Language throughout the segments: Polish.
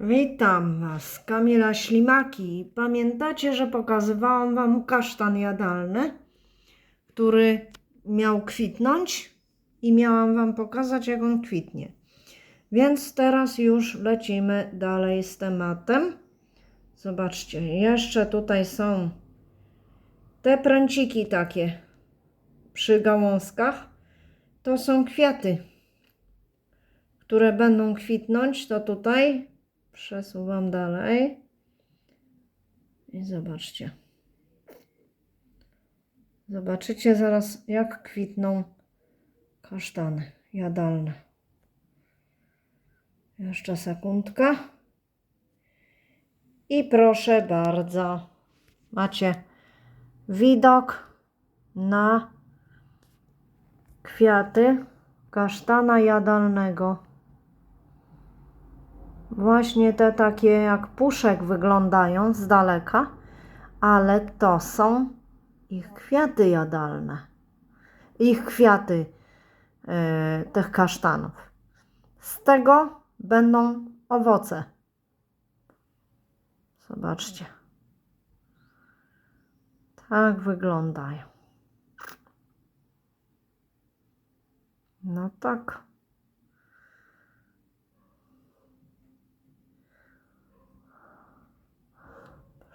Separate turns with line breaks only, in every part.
Witam Was, Kamila Ślimaki. Pamiętacie, że pokazywałam Wam kasztan jadalny, który miał kwitnąć i miałam Wam pokazać, jak on kwitnie. Więc teraz już lecimy dalej z tematem. Zobaczcie, jeszcze tutaj są te pręciki takie przy gałązkach. To są kwiaty, które będą kwitnąć. To tutaj przesuwam dalej. I zobaczcie. Zobaczycie zaraz, jak kwitną kasztany jadalne. Jeszcze sekundka. I proszę bardzo, macie widok na kwiaty kasztana jadalnego. Właśnie te takie jak puszek wyglądają z daleka, ale to są ich kwiaty jadalne. Ich kwiaty e, tych kasztanów. Z tego będą owoce. Zobaczcie. Tak wyglądają. No tak.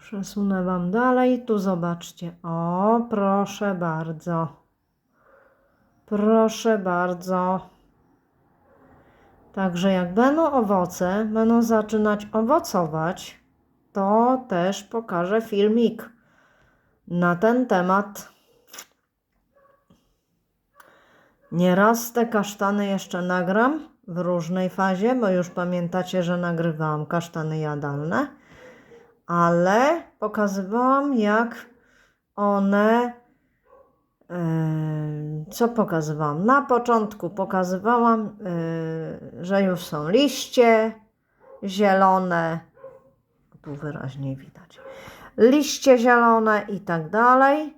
Przesunę Wam dalej. Tu zobaczcie. O, proszę bardzo. Proszę bardzo. Także jak będą owoce, będą zaczynać owocować, to też pokażę filmik na ten temat. Nieraz te kasztany jeszcze nagram w różnej fazie, bo już pamiętacie, że nagrywałam kasztany jadalne, ale pokazywałam jak one. Yy, co pokazywałam? Na początku pokazywałam, yy, że już są liście zielone. Tu wyraźniej widać. Liście zielone i tak dalej.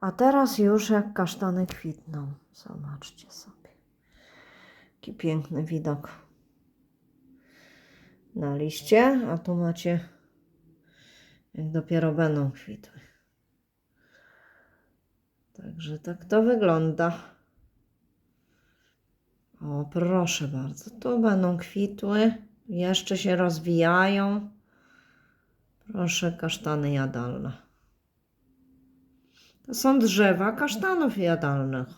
A teraz już jak kasztany kwitną. Zobaczcie sobie. Jaki piękny widok na liście. A tu macie, jak dopiero będą kwitły. Także tak to wygląda. O, proszę bardzo. Tu będą kwitły. Jeszcze się rozwijają. Proszę, kasztany jadalne. To są drzewa kasztanów jadalnych.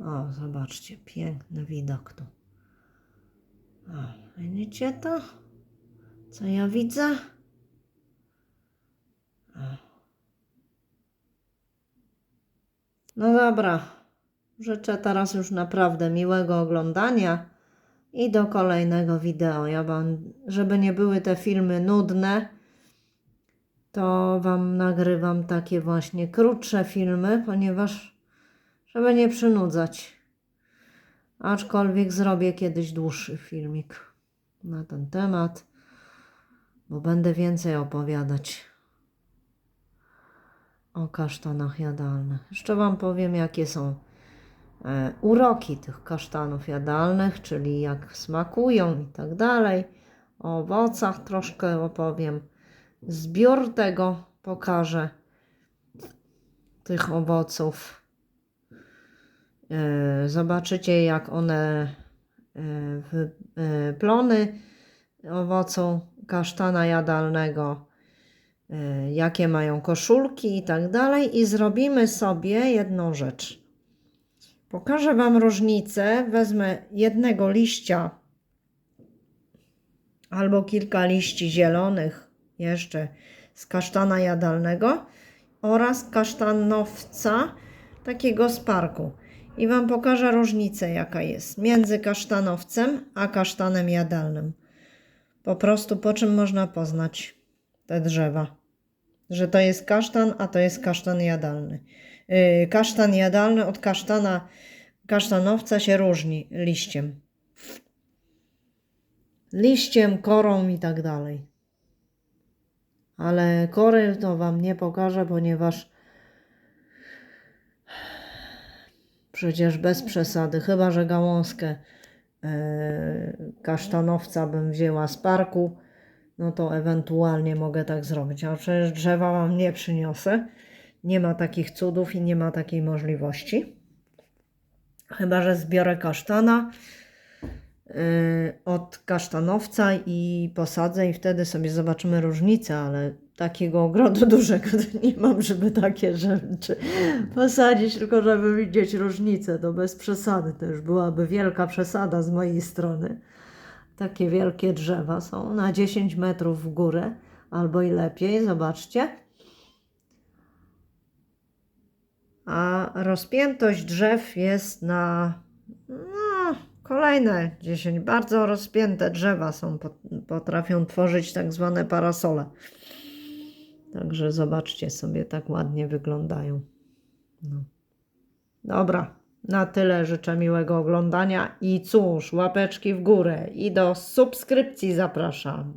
O, zobaczcie, piękny widok tu. Widzicie to? Co ja widzę? No dobra, życzę teraz już naprawdę miłego oglądania i do kolejnego wideo. Ja wam, żeby nie były te filmy nudne, to Wam nagrywam takie właśnie krótsze filmy, ponieważ żeby nie przynudzać. Aczkolwiek zrobię kiedyś dłuższy filmik na ten temat, bo będę więcej opowiadać o kasztanach jadalnych. Jeszcze Wam powiem, jakie są e, uroki tych kasztanów jadalnych, czyli jak smakują i tak dalej. O owocach troszkę opowiem. Zbiór tego pokażę, tych owoców. E, Zobaczycie, jak one w e, plony owocą kasztana jadalnego, e, jakie mają koszulki i tak dalej. I zrobimy sobie jedną rzecz. Pokażę Wam różnicę. Wezmę jednego liścia albo kilka liści zielonych jeszcze z kasztana jadalnego oraz kasztanowca takiego z parku. I Wam pokażę różnicę, jaka jest między kasztanowcem a kasztanem jadalnym. Po prostu po czym można poznać te drzewa. Że to jest kasztan, a to jest kasztan jadalny. Yy, kasztan jadalny od kasztana kasztanowca się różni liściem. Liściem, korą i tak dalej. Ale kory to Wam nie pokażę, ponieważ Przecież bez przesady, chyba że gałązkę e, kasztanowca bym wzięła z parku, no to ewentualnie mogę tak zrobić. A przecież drzewa wam nie przyniosę. Nie ma takich cudów i nie ma takiej możliwości. Chyba, że zbiorę kasztana od kasztanowca i posadzę i wtedy sobie zobaczymy różnicę, ale takiego ogrodu dużego nie mam, żeby takie rzeczy posadzić, tylko żeby widzieć różnicę, to bez przesady, to już byłaby wielka przesada z mojej strony. Takie wielkie drzewa są na 10 metrów w górę, albo i lepiej, zobaczcie. A rozpiętość drzew jest na kolejne 10. Bardzo rozpięte drzewa są, pot- potrafią tworzyć tak zwane parasole. Także zobaczcie sobie, tak ładnie wyglądają. No. Dobra, na tyle życzę miłego oglądania i cóż, łapeczki w górę i do subskrypcji zapraszam.